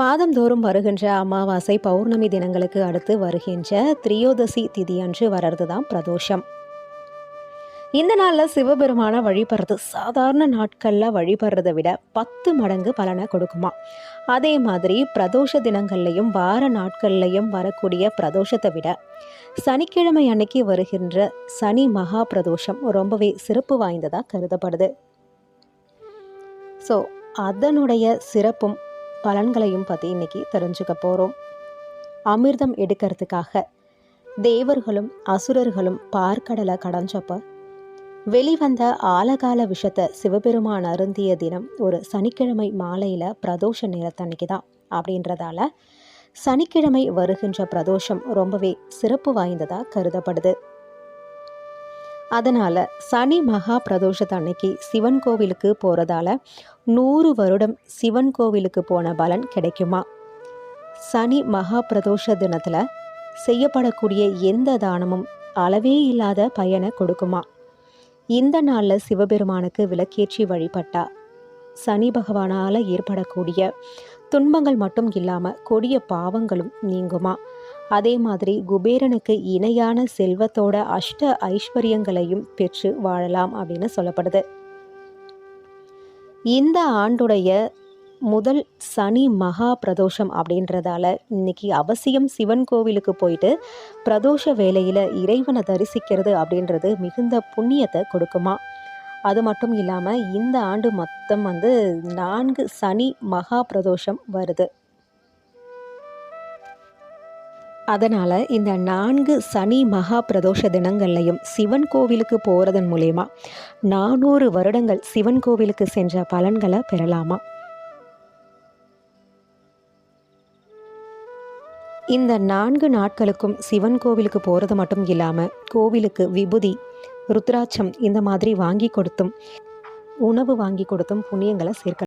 மாதந்தோறும் வருகின்ற அமாவாசை பௌர்ணமி தினங்களுக்கு அடுத்து வருகின்ற திரியோதசி திதி அன்று வர்றது தான் பிரதோஷம். இந்த நாளில் சிவபெருமானை வழிபடுறது சாதாரண நாட்களில் வழிபடுறதை விட பத்து மடங்கு பலனை கொடுக்குமா. அதே மாதிரி பிரதோஷ தினங்கள்லையும் வார நாட்கள்லையும் வரக்கூடிய பிரதோஷத்தை விட சனிக்கிழமை அன்னைக்கு வருகின்ற சனி மகா பிரதோஷம் ரொம்பவே சிறப்பு வாய்ந்ததாக கருதப்படுது. ஸோ அதனுடைய சிறப்பும் பலன்களையும் பற்றி இன்னைக்கு தெரிஞ்சுக்க போகிறோம் அமிர்தம் எடுக்கிறதுக்காக தேவர்களும் அசுரர்களும் பார்க்கடலை கடைஞ்சப்ப வெளிவந்த ஆலகால விஷத்தை சிவபெருமான் அருந்திய தினம் ஒரு சனிக்கிழமை மாலையில் பிரதோஷ நேரத்தன்னைக்கு தான் அப்படின்றதால சனிக்கிழமை வருகின்ற பிரதோஷம் ரொம்பவே சிறப்பு வாய்ந்ததாக கருதப்படுது. அதனால் சனி மகா பிரதோஷத்தன்னைக்கு சிவன் கோவிலுக்கு போகிறதால நூறு வருடம் சிவன் கோவிலுக்கு போன பலன் கிடைக்குமா? சனி மகா பிரதோஷ தினத்தில் செய்யப்படக்கூடிய எந்த தானமும் அளவே இல்லாத பயனை கொடுக்குமா? இந்த நாளில் சிவபெருமானுக்கு விளக்கேற்றி வழிபட்டா சனி பகவானால் ஏற்படக்கூடிய துன்பங்கள் மட்டும் இல்லாமல் கொடிய பாவங்களும் நீங்குமா? அதே மாதிரி குபேரனுக்கு இணையான செல்வத்தோட அஷ்ட ஐஸ்வர்யங்களையும் பெற்று வாழலாம் அப்படின்னு சொல்லப்படுது. இந்த ஆண்டுடைய முதல் சனி மகா பிரதோஷம் அப்படின்றதால இன்னைக்கு அவசியம் சிவன் கோவிலுக்கு போயிட்டு பிரதோஷ வேலையில் இறைவனை தரிசிக்கிறது அப்படின்றது மிகுந்த புண்ணியத்தை கொடுக்குமா? அது மட்டும் இல்லாமல் இந்த ஆண்டு மொத்தம் வந்து நான்கு சனி மகா பிரதோஷம் வருது. அதனால் இந்த நான்கு சனி மகா பிரதோஷ தினங்கள்லையும் சிவன் கோவிலுக்கு போகிறதன் மூலயமா நானூறு வருடங்கள் சிவன் கோவிலுக்கு சென்ற பலன்களை பெறலாமா? இந்த நான்கு நாட்களுக்கும் சிவன் கோவிலுக்கு போகிறது மட்டும் இல்லாமல் கோவிலுக்கு விபூதி ருத்ராட்சம் இந்த மாதிரி வாங்கி கொடுத்தும் உணவு வாங்கி கொடுத்தும் புண்ணியங்களை சேர்க்க